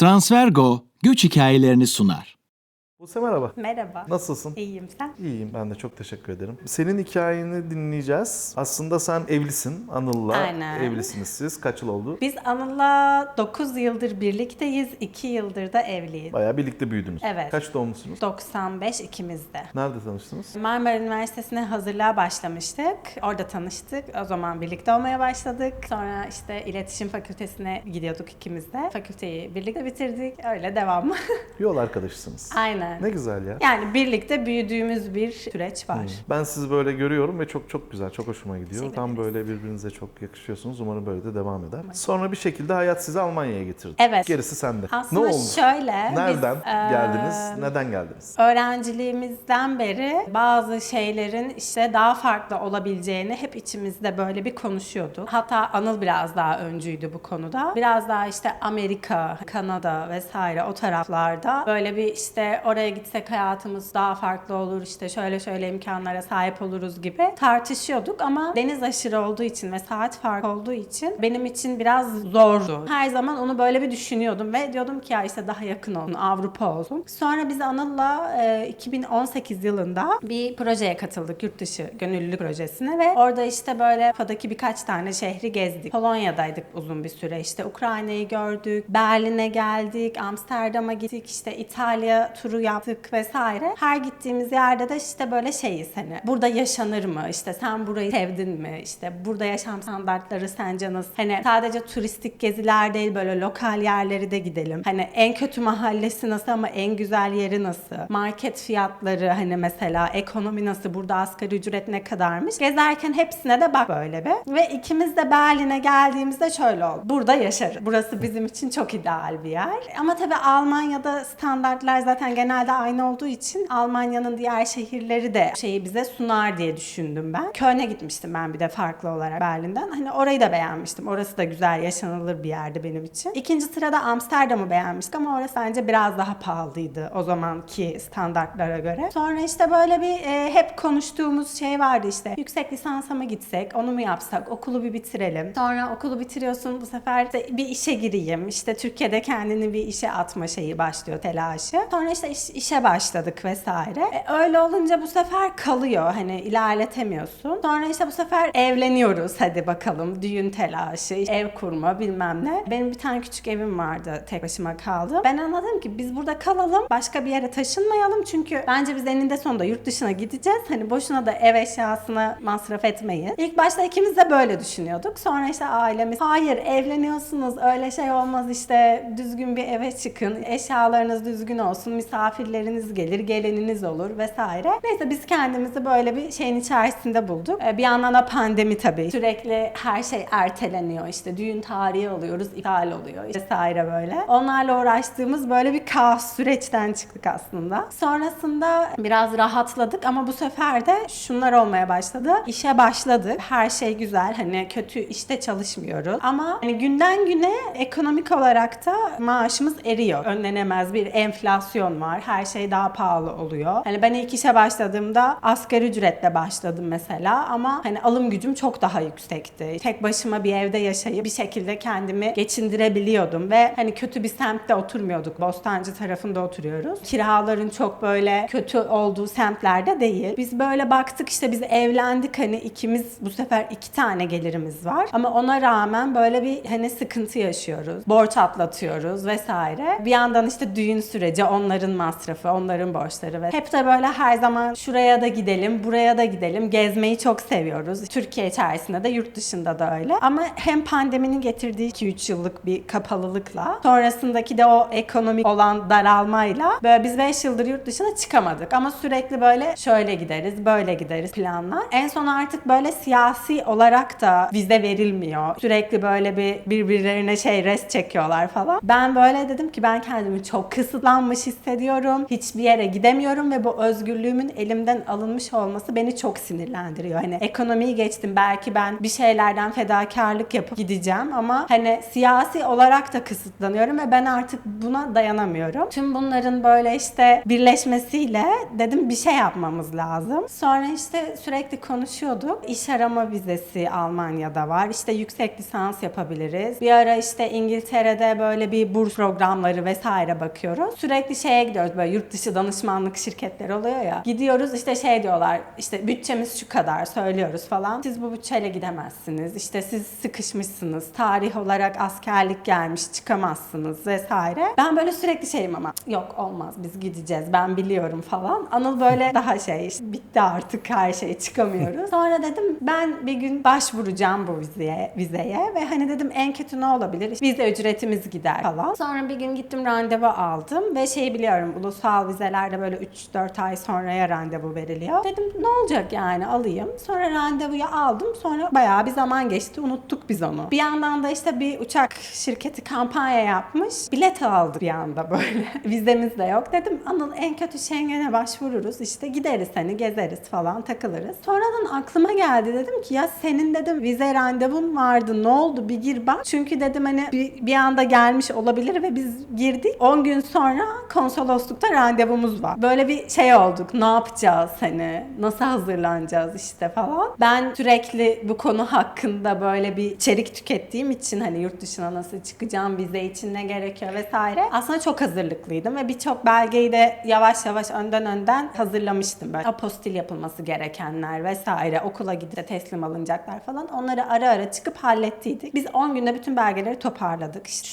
Transfergo göç hikayelerini sunar. Buse merhaba. Merhaba. Nasılsın? İyiyim sen? İyiyim ben de çok teşekkür ederim. Senin hikayeni dinleyeceğiz. Aslında sen evlisin. Anıl'la Aynen. evlisiniz siz. Kaç yıl oldu? Biz Anıl'la 9 yıldır birlikteyiz. 2 yıldır da evliyiz. Bayağı birlikte büyüdünüz. Evet. Kaç doğumlusunuz? 95 ikimiz de. Nerede tanıştınız? Marmara Üniversitesi'ne hazırlığa başlamıştık. Orada tanıştık. O zaman birlikte olmaya başladık. Sonra işte iletişim fakültesine gidiyorduk ikimiz de. Fakülteyi birlikte bitirdik. Öyle devam. Yol arkadaşısınız. Aynen. Ne güzel ya. Yani birlikte büyüdüğümüz bir süreç var. Ben sizi böyle görüyorum ve çok çok güzel, çok hoşuma gidiyor. Teşekkür Tam böyle birbirinize çok yakışıyorsunuz. Umarım böyle de devam eder. Sonra bir şekilde hayat sizi Almanya'ya getirdi. Evet. Gerisi sende. Aslında ne oldu? şöyle. Nereden biz, eee, geldiniz? Neden geldiniz? Öğrenciliğimizden beri bazı şeylerin işte daha farklı olabileceğini hep içimizde böyle bir konuşuyorduk. Hatta Anıl biraz daha öncüydü bu konuda. Biraz daha işte Amerika, Kanada vesaire o taraflarda böyle bir işte oraya gitsek hayatımız daha farklı olur işte şöyle şöyle imkanlara sahip oluruz gibi tartışıyorduk ama deniz aşırı olduğu için ve saat farkı olduğu için benim için biraz zordu. Her zaman onu böyle bir düşünüyordum ve diyordum ki ya işte daha yakın olsun, Avrupa olsun. Sonra biz Anıl'la e, 2018 yılında bir projeye katıldık, yurt dışı gönüllülük projesine ve orada işte böyle Fa'daki birkaç tane şehri gezdik. Polonya'daydık uzun bir süre işte Ukrayna'yı gördük, Berlin'e geldik, Amsterdam'a gittik, işte İtalya turu yaptık vesaire. Her gittiğimiz yerde de işte böyle şeyiz hani burada yaşanır mı? İşte sen burayı sevdin mi? İşte burada yaşam standartları sence nasıl? Hani sadece turistik geziler değil böyle lokal yerleri de gidelim. Hani en kötü mahallesi nasıl ama en güzel yeri nasıl? Market fiyatları hani mesela ekonomi nasıl? Burada asgari ücret ne kadarmış? Gezerken hepsine de bak böyle bir. Ve ikimiz de Berlin'e geldiğimizde şöyle oldu. Burada yaşarız. Burası bizim için çok ideal bir yer. Ama tabii Almanya'da standartlar zaten genelde aynı olduğu için Almanya'nın diğer şehirleri de şeyi bize sunar diye düşündüm ben. Köln'e gitmiştim ben bir de farklı olarak Berlin'den. Hani orayı da beğenmiştim. Orası da güzel, yaşanılır bir yerdi benim için. İkinci sırada Amsterdam'ı beğenmiştik ama orası bence biraz daha pahalıydı o zamanki standartlara göre. Sonra işte böyle bir e, hep konuştuğumuz şey vardı işte. Yüksek lisansa mı gitsek, onu mu yapsak, okulu bir bitirelim. Sonra okulu bitiriyorsun bu sefer işte bir işe gireyim. İşte Türkiye'de kendini bir işe atma şeyi başlıyor telaşı. Sonra işte iş- işe başladık vesaire. E, öyle olunca bu sefer kalıyor. Hani ilerletemiyorsun. Sonra işte bu sefer evleniyoruz hadi bakalım. Düğün telaşı, ev kurma bilmem ne. Benim bir tane küçük evim vardı. Tek başıma kaldım. Ben anladım ki biz burada kalalım. Başka bir yere taşınmayalım. Çünkü bence biz eninde sonunda yurt dışına gideceğiz. Hani boşuna da ev eşyasına masraf etmeyin. İlk başta ikimiz de böyle düşünüyorduk. Sonra işte ailemiz hayır evleniyorsunuz öyle şey olmaz işte düzgün bir eve çıkın. Eşyalarınız düzgün olsun. Misafirleriniz gelir, geleniniz olur vesaire. Neyse biz kendimizi böyle bir şeyin içerisinde bulduk. Ee, Bir yandan da pandemi tabii. Sürekli her şey erteleniyor. İşte düğün tarihi alıyoruz, iptal oluyor vesaire böyle. Onlarla uğraştığımız böyle bir kaos süreçten çıktık aslında. Sonrasında biraz rahatladık ama bu sefer de şunlar olmaya başladı. İşe başladık. Her şey güzel. Hani kötü işte çalışmıyoruz. Ama hani günden güne ekonomik olarak da maaşımız eriyor. Önlenemez bir enflasyon var. Her şey daha pahalı oluyor. Hani ben ilk işe başladığımda asgari ücretle başladım mesela ama hani alım gücüm çok daha yüksekti. Tek başıma bir evde yaşayıp bir şekilde kendimi geçindirebiliyordum ve hani kötü bir semtte oturmuyorduk. Bostancı tarafında oturuyoruz. Kiraların çok böyle kötü olduğu semtlerde değil. Biz böyle baktık işte biz evlendik hani ikimiz bu sefer iki tane gelirimiz var. Ama ona rağmen böyle bir hani sıkıntı yaşıyoruz. Borç atlatıyoruz vesaire. Bir yandan işte düğün süreci, onların masrafı, onların borçları ve hep de böyle her zaman şuraya da gidelim, buraya da gidelim. Gezmeyi çok seviyoruz. Türkiye içerisinde de yurt dışında da öyle. Ama hem pandeminin getirdiği 2-3 yıllık bir kapalılıkla sonrasındaki de o ekonomik olan daralmayla böyle biz 5 yıldır yurt dışına çıkamadık. Ama sürekli böyle şöyle gideriz, böyle gideriz planlar. En son artık böyle siyasi olarak da vize verilmiyor. Sürekli böyle bir birbirlerine şey rest çekiyorlar falan. Ben böyle dedim ki ben kendimi çok kısıtlanmış hissediyorum çalışamıyorum. Hiçbir yere gidemiyorum ve bu özgürlüğümün elimden alınmış olması beni çok sinirlendiriyor. Hani ekonomiyi geçtim. Belki ben bir şeylerden fedakarlık yapıp gideceğim ama hani siyasi olarak da kısıtlanıyorum ve ben artık buna dayanamıyorum. Tüm bunların böyle işte birleşmesiyle dedim bir şey yapmamız lazım. Sonra işte sürekli konuşuyorduk. İş arama vizesi Almanya'da var. İşte yüksek lisans yapabiliriz. Bir ara işte İngiltere'de böyle bir burs programları vesaire bakıyoruz. Sürekli şeye gidiyoruz böyle yurt dışı danışmanlık şirketleri oluyor ya. Gidiyoruz işte şey diyorlar işte bütçemiz şu kadar söylüyoruz falan. Siz bu bütçeyle gidemezsiniz. İşte siz sıkışmışsınız. Tarih olarak askerlik gelmiş çıkamazsınız vesaire. Ben böyle sürekli şeyim ama yok olmaz biz gideceğiz ben biliyorum falan. Anıl böyle daha şey işte bitti artık her şey çıkamıyoruz. Sonra dedim ben bir gün başvuracağım bu vizeye, vizeye ve hani dedim en kötü ne olabilir? Vize ücretimiz gider falan. Sonra bir gün gittim randevu aldım ve şeyi biliyorum ulusal vizelerde böyle 3-4 ay sonraya randevu veriliyor. Dedim ne olacak yani alayım. Sonra randevuyu aldım. Sonra bayağı bir zaman geçti. Unuttuk biz onu. Bir yandan da işte bir uçak şirketi kampanya yapmış. Bilet aldık bir anda böyle. Vizemiz de yok. Dedim Anıl en kötü Schengen'e başvururuz. İşte gideriz hani gezeriz falan takılırız. Sonradan aklıma geldi. Dedim ki ya senin dedim vize randevun vardı. Ne oldu bir gir bak. Çünkü dedim hani bir, bir anda gelmiş olabilir ve biz girdik. 10 gün sonra konsoloslukta randevumuz var. Böyle bir şey olduk. Ne yapacağız hani? Nasıl hazırlanacağız işte falan. Ben sürekli bu konu hakkında böyle bir içerik tükettiğim için hani yurt dışına nasıl çıkacağım, vize için ne gerekiyor vesaire. Aslında çok hazırlıklıydım ve birçok belgeyi de yavaş yavaş önden önden hazırlamıştım. Böyle apostil yapılması gerekenler vesaire, okula gidip teslim alınacaklar falan. Onları ara ara çıkıp hallettiydik. Biz 10 günde bütün belgeleri toparladık. İşte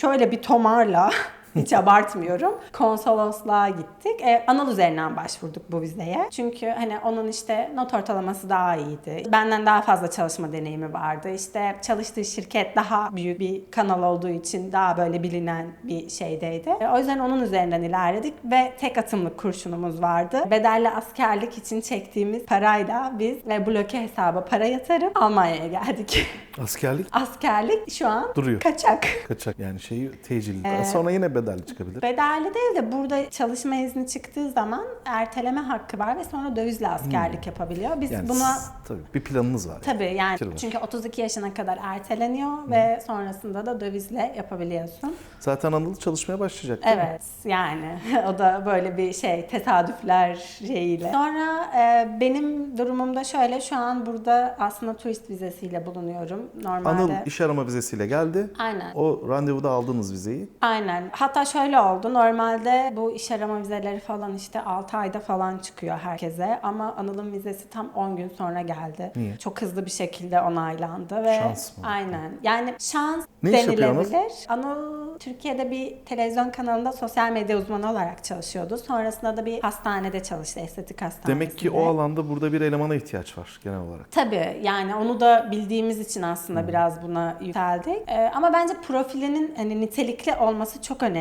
şöyle bir tomarla hiç abartmıyorum. Konsolosluğa gittik. E, Anıl üzerinden başvurduk bu vizeye. Çünkü hani onun işte not ortalaması daha iyiydi. Benden daha fazla çalışma deneyimi vardı. İşte çalıştığı şirket daha büyük bir kanal olduğu için daha böyle bilinen bir şeydeydi. E, o yüzden onun üzerinden ilerledik ve tek atımlık kurşunumuz vardı. Bedelli askerlik için çektiğimiz parayla biz ve bloke hesaba para yatırıp Almanya'ya geldik. Askerlik askerlik şu an Duruyor. kaçak. kaçak yani şeyi tecilli. Ee, Sonra yine bedelli çıkabilir. Bedelli değil de burada çalışma izni çıktığı zaman erteleme hakkı var ve sonra dövizle askerlik yapabiliyor. Biz Hmm. yani buna tabii bir planınız var. tabii yani var. çünkü 32 yaşına kadar erteleniyor ve sonrasında da dövizle yapabiliyorsun. Zaten Anıl çalışmaya başlayacak. değil mi? Evet yani o da böyle bir şey tesadüfler şeyiyle. Sonra e, benim durumumda şöyle şu an burada aslında turist vizesiyle bulunuyorum normalde. Anıl iş arama vizesiyle geldi. Aynen. O randevuda aldığınız vizeyi Aynen. Hatta şöyle oldu. Normalde bu iş arama vizeleri falan işte 6 ayda falan çıkıyor herkese. Ama Anıl'ın vizesi tam 10 gün sonra geldi. Niye? Çok hızlı bir şekilde onaylandı ve Şans mı? aynen. Yani şans Ne denilebilir. Anıl Türkiye'de bir televizyon kanalında sosyal medya uzmanı olarak çalışıyordu. Sonrasında da bir hastanede çalıştı. Estetik hastanesinde. Demek ki o alanda burada bir elemana ihtiyaç var genel olarak. Tabii yani onu da bildiğimiz için aslında biraz buna yükseldik. Ee, ama bence profilinin hani nitelikli olması çok önemli.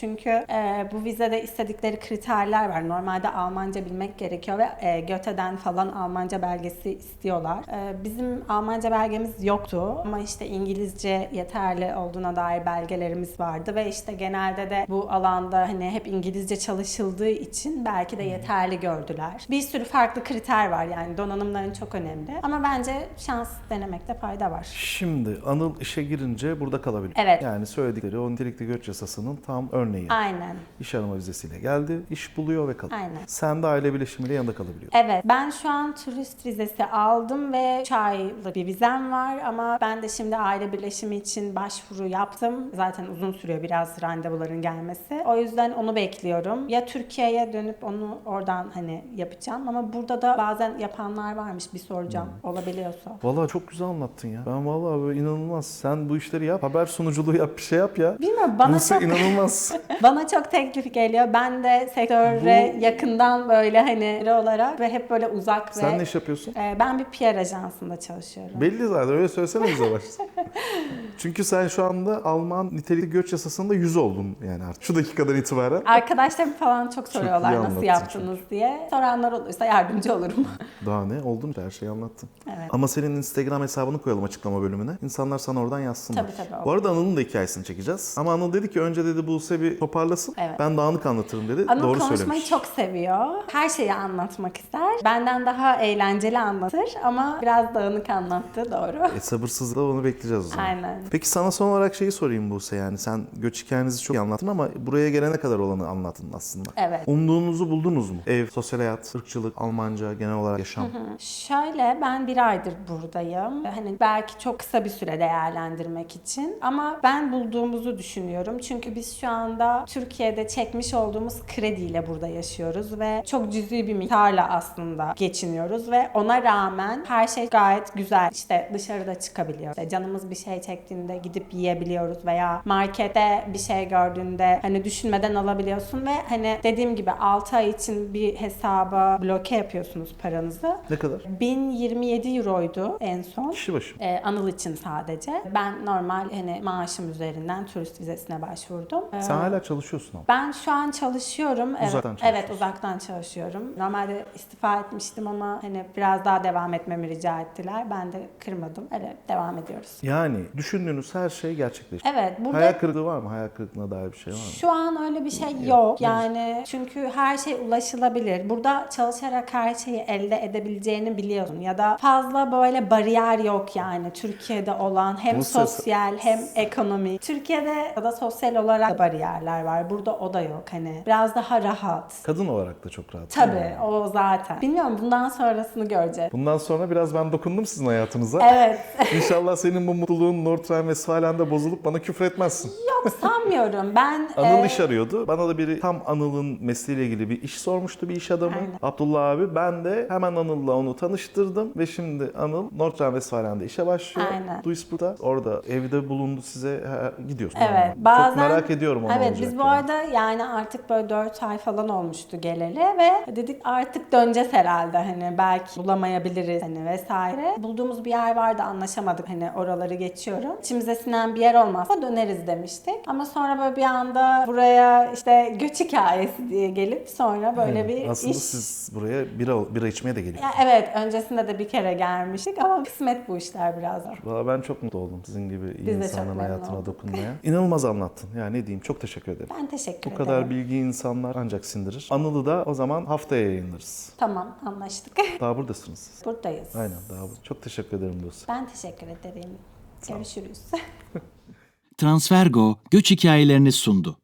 Çünkü e, bu vizede istedikleri kriterler var. Normalde Almanca bilmek gerekiyor ve e, Göte'den falan Almanca belgesi istiyorlar. E, bizim Almanca belgemiz yoktu ama işte İngilizce yeterli olduğuna dair belgelerimiz vardı ve işte genelde de bu alanda hani hep İngilizce çalışıldığı için belki de yeterli gördüler. Bir sürü farklı kriter var yani donanımların çok önemli. Ama bence şans denemekte fayda var. Şimdi Anıl işe girince burada kalabilir. Evet. Yani söyledikleri o nitelikli göç yasasının tam örneği. Aynen. İş arama vizesiyle geldi, iş buluyor ve kalıyor. Aynen. Sen de aile birleşimiyle yanında kalabiliyor. Evet, ben şu an turist vizesi aldım ve 3 aylık bir vizem var ama ben de şimdi aile birleşimi için başvuru yaptım. Zaten uzun sürüyor biraz randevuların gelmesi. O yüzden onu bekliyorum. Ya Türkiye'ye dönüp onu oradan hani yapacağım ama burada da bazen yapanlar varmış bir soracağım olabiliyorsa. Vallahi çok güzel anlattın ya. Ben vallahi böyle inanılmaz. Sen bu işleri yap. Haber sunuculuğu yap, bir şey yap ya. Bilmiyorum bana Buse çok inanılmaz. bana çok teklif geliyor. Ben de sektöre yakından böyle hani biri olarak ve hep böyle uzak Sen ve ne iş yapıyorsun? Ee, ben bir PR ajansında çalışıyorum. Belli zaten öyle söylesene bize başta. Çünkü sen şu anda Alman nitelikli göç yasasında yüz oldun yani artık şu dakikadan itibaren. Arkadaşlarım falan çok soruyorlar iyi nasıl yaptınız diye. Soranlar olursa yardımcı olurum. Daha ne? Oldun her şeyi anlattın. Evet. Ama senin Instagram hesabını koyalım açıklama bölümüne. İnsanlar sana oradan yazsınlar. Tabii, tabii, Bu arada Anıl'ın da hikayesini çekeceğiz. Ama Anıl dedi ki önce dedi Buse bir toparlasın. Evet. Ben dağınık anlatırım dedi. Anıl Doğru konuşmayı söylemiş. çok seviyor. Her şeyi anlatmak ister. Benden daha eğlenceli anlatır ama biraz dağınık anlattı doğru. E, sabırsızlıkla onu bekleyeceğiz o zaman. Aynen. Peki sana son olarak şeyi sorayım Buse yani sen göç hikayenizi çok iyi anlattın ama buraya gelene kadar olanı anlattın aslında. Evet. Umduğunuzu buldunuz mu? Ev, sosyal hayat, ırkçılık, Almanca, genel olarak yaşam. Şöyle ben bir aydır buradayım. Hani belki çok kısa bir süre değerlendirmek için ama ben bulduğumuzu düşünüyorum. Çünkü biz şu anda Türkiye'de çekmiş olduğumuz krediyle burada yaşıyoruz ve çok cüzi bir miktarla aslında geçiniyoruz ve ona rağmen her şey gayet güzel. İşte dışarıda çıkabiliyoruz. İşte canımız bir şey çektiğinde gidip yiyebiliyoruz veya markette bir şey gördüğünde hani düşünmeden alabiliyorsun ve hani dediğim gibi 6 ay için bir hesaba bloke yapıyorsunuz paranızı. Ne kadar? 1027 euroydu en son. Kişi başı. Ee, Anıl için sadece. Ben normal hani maaşım üzerinden turist vizesine başvurdum. Ee, Sen hala çalışıyorsun ama. ben şu an çalışıyorum. Evet, Uzaktan Evet, uzaktan çalışıyorum. Normalde istifa etmiştim ama hani biraz daha devam etmemi rica ettiler. Ben de kırmadım. Öyle devam ediyoruz. Yani düşündüğünüz her şey gerçekleşti. Evet, burada Hayal kırıklığı var mı? Hayal kırıklığına dair bir şey var mı? Şu an öyle bir şey yok. Yani çünkü her şey ulaşılabilir. Burada çalışarak her şeyi elde edebileceğini biliyorsun. Ya da fazla böyle bariyer yok yani Türkiye'de olan hem Bu ses- sosyal hem ekonomik. Türkiye'de da sosyal olarak da bariyerler var. Burada o da yok hani. Biraz daha rahat. Kadın olarak da çok rahat. Tabii o zaten. Bilmiyorum bundan sonrasını göreceğiz. Bundan sonra biraz ben dokundum sizin hayatınıza. Evet. İnşallah senin bu mutluluğun Nordrhein-Westfalen'de bozulup bana küfür etmezsin. Yok sanmıyorum. Ben Anıl e, iş arıyordu. Bana da biri tam Anıl'ın mesleğiyle ilgili bir iş sormuştu bir iş adamı. Aynen. Abdullah abi. Ben de hemen Anıl'la onu tanıştırdım ve şimdi Anıl Nordrhein-Westfalen'de işe başlıyor. Aynen. Duisburg'da. Orada evde bulundu size ha, gidiyorsun. Evet. Bazen, merak ediyorum onu Evet biz bu yani. arada yani artık böyle 4 ay falan olmuştu geleli ve dedik artık döneceğiz herhalde hani belki bulamayabiliriz hani vesaire. Bulduğumuz bir yer vardı anlaşamadık hani oraları geçiyorum. İçimize sinen bir yer olmazsa döneriz demiştik. Ama sonra böyle bir anda buraya işte göç hikayesi diye gelip sonra böyle bir Aslında iş. siz buraya bira, bira içmeye de geliyorsunuz. Ya evet öncesinde de bir kere gelmiştik ama kısmet bu işler biraz. Valla ben çok mutlu oldum sizin gibi iyi Biz insanların hayatına olduk. dokunmaya. İnanılmaz anlattın. Ne diyeyim çok teşekkür ederim. Ben teşekkür Bu ederim. kadar bilgi insanlar ancak sindirir. Anıl'ı da o zaman haftaya yayınlarız. Tamam anlaştık. Daha buradasınız siz. Buradayız. Aynen daha burada. Çok teşekkür ederim Buse. Ben teşekkür ederim. Görüşürüz. Transfergo göç hikayelerini sundu.